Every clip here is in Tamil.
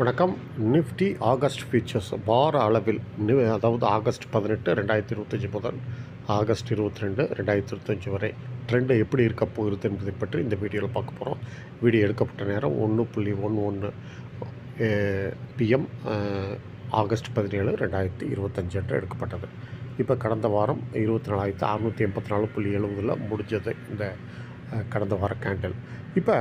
வணக்கம். நிஃப்டி ஆகஸ்ட் ஃபீச்சர்ஸ் வார அளவில் அதாவது ஆகஸ்ட் பதினெட்டு ரெண்டாயிரத்தி இருபத்தஞ்சி முதல் ஆகஸ்ட் இருபத்தி ரெண்டு ரெண்டாயிரத்தி இருபத்தஞ்சி வரை ட்ரெண்டு எப்படி இருக்க போகிறது என்பதை பற்றி இந்த வீடியோவில் பார்க்க போகிறோம் வீடியோ எடுக்கப்பட்ட நேரம் ஒன்று புள்ளி ஒன்று ஒன்று பிஎம் ஆகஸ்ட் பதினேழு ரெண்டாயிரத்தி இருபத்தஞ்சு என்று எடுக்கப்பட்டது. இப்போ கடந்த வாரம் இருபத்தி நாலாயிரத்து அறநூற்றி எண்பத்தி நாலு புள்ளி எழுபதில் முடிஞ்சது இந்த கடந்த வார கேண்டில் இப்போ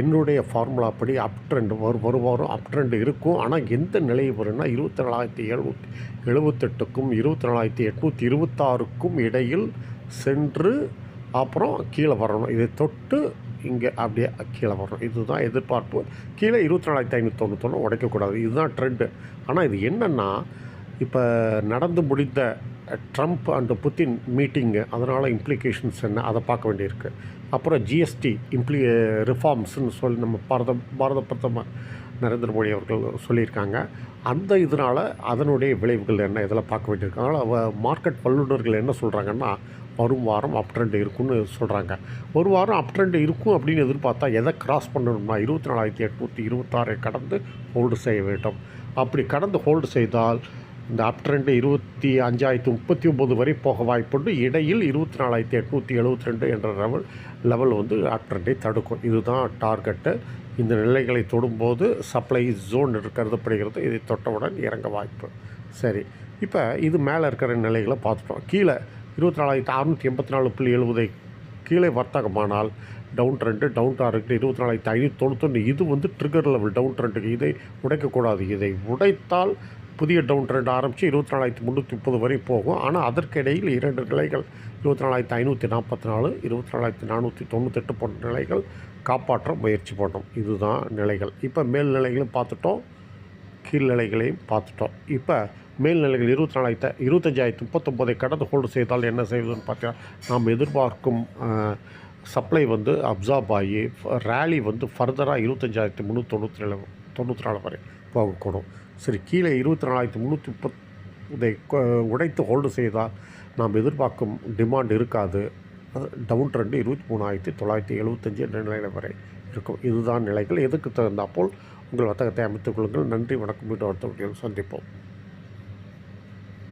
என்னுடைய ஃபார்முலா படி அப் ட்ரெண்ட் ஒரு ஒரு வாரம் அப் ட்ரெண்ட் இருக்கும். ஆனால் எந்த நிலை வரும்னா இருபத்தி நாலாயிரத்தி எழுநூத்தி எழுபத்தெட்டுக்கும் இருபத்தி நாலாயிரத்தி எட்நூற்றி இருபத்தாறுக்கும் இடையில் சென்று அப்புறம் கீழே வரணும். இதை தொட்டு இங்கே அப்படியே கீழே வரணும். இதுதான் எதிர்பார்ப்பு. கீழே இருபத்தி நாலாயிரத்தி ஐநூற்றி தொண்ணூத்தொன்று உடைக்கக்கூடாது. இதுதான் ட்ரெண்டு ஆனால் இது என்னென்னா இப்போ நடந்து முடிந்த ட்ரம்ப் அண்ட் புத்தின் மீட்டிங்கு அதனால் இம்ப்ளிகேஷன்ஸ் என்ன அதை பார்க்க வேண்டியிருக்கு. அப்புறம் ஜிஎஸ்டி இம்ப்ளி ரிஃபார்ம்ஸ்னு சொல்லி நம்ம பாரத பாரத பிரதமர் நரேந்திர மோடி அவர்கள் சொல்லியிருக்காங்க. அந்த இதனால் அதனுடைய விளைவுகள் என்ன இதெல்லாம் பார்க்க வேண்டியிருக்கு. அதனால் மார்க்கெட் வல்லுநர்கள் என்ன சொல்கிறாங்கன்னா வரும் வாரம் அப் ட்ரெண்ட் இருக்குன்னு சொல்கிறாங்க ஒரு வாரம் அப் ட்ரெண்ட் இருக்கும் அப்படின்னு எதிர்பார்த்தா எதை கிராஸ் பண்ணணும்னா இருபத்தி நாலாயிரத்தி எட்நூற்றி இருபத்தாறை கடந்து ஹோல்டு செய்ய வேண்டும். அப்படி கடந்து ஹோல்டு செய்தால் இந்த அப் ட்ரெண்டு இருபத்தி அஞ்சாயிரத்தி முப்பத்தி ஒம்பது வரை போக வாய்ப்புண்டு. இடையில் இருபத்தி நாலாயிரத்தி எட்நூற்றி எழுபத்தி ரெண்டு என்ற லெவல் லெவல் வந்து அப் ட்ரெண்டை தடுக்கும். இதுதான் டார்கெட்டு இந்த நிலைகளை தொடும்போது சப்ளை ஜோன் கருதப்படுகிறது. இதை தொட்டவுடன் இறங்க வாய்ப்பு. சரி. இப்போ இது மேலே இருக்கிற நிலைகளை பார்த்துட்டோம். கீழே இருபத்தி நாலாயிரத்தி அறநூற்றி எண்பத்தி நாலு புள்ளி எழுபதை கீழே வர்த்தகமானால் டவுன் ட்ரெண்டு டவுன் டார்கெட் இருபத்தி நாலாயிரத்தி ஐநூற்றி தொண்ணூத்தொன்று இது வந்து ட்ரிகர் லெவல் டவுன் ட்ரெண்டுக்கு இதை உடைக்கக்கூடாது. இதை உடைத்தால் புதிய டவுன் ட்ரெண்ட் ஆரம்பித்து இருபத்தி நாலாயிரத்தி முந்நூற்றி முப்பது வரை போகும். ஆனால் அதற்கிடையில் இரண்டு நிலைகள் இருபத்தி நாலாயிரத்தி ஐநூற்றி நாற்பத்தி நாலு இருபத்தி நாலாயிரத்தி நானூற்றி தொண்ணூத்தெட்டு போன்ற நிலைகள் காப்பாற்ற முயற்சி பண்ணோம். இதுதான் நிலைகள். இப்போ மேல்நிலைகளையும் பார்த்துட்டோம் கீழ்நிலைகளையும் பார்த்துட்டோம். இப்போ மேல்நிலைகள் இருபத்தி நாலாயிரத்து இருபத்தஞ்சாயிரத்து முப்பத்தொம்போதை கடந்து ஹோல்டு செய்தால் என்ன செய்வதுன்னு பார்த்தீங்கன்னா நாம் எதிர்பார்க்கும் சப்ளை வந்து அப்சார்ப் ஆகி ரேலி வந்து ஃபர்தராக இருபத்தஞ்சாயிரத்தி முந்நூற்றி தொண்ணூற்றி நாலு தொண்ணூற்றி நாலு வரை போகக்கூடும். சரி கீழே இருபத்தி நாலாயிரத்தி முந்நூற்றி முப்பதை உடைத்து ஹோல்டு செய்தால் நாம் எதிர்பார்க்கும் டிமாண்ட் இருக்காது. டவுன் ட்ரெண்டு இருபத்தி மூணாயிரத்தி தொள்ளாயிரத்தி எழுபத்தஞ்சு என்ற நிலையில் வரை இருக்கும். இதுதான் நிலைகள். எதுக்கு தகுந்தாப்போல் உங்கள் வர்த்தகத்தை அமைத்துக் கொள்ளுங்கள். நன்றி வணக்கம். மீண்டும் அடுத்த சந்திப்போம்.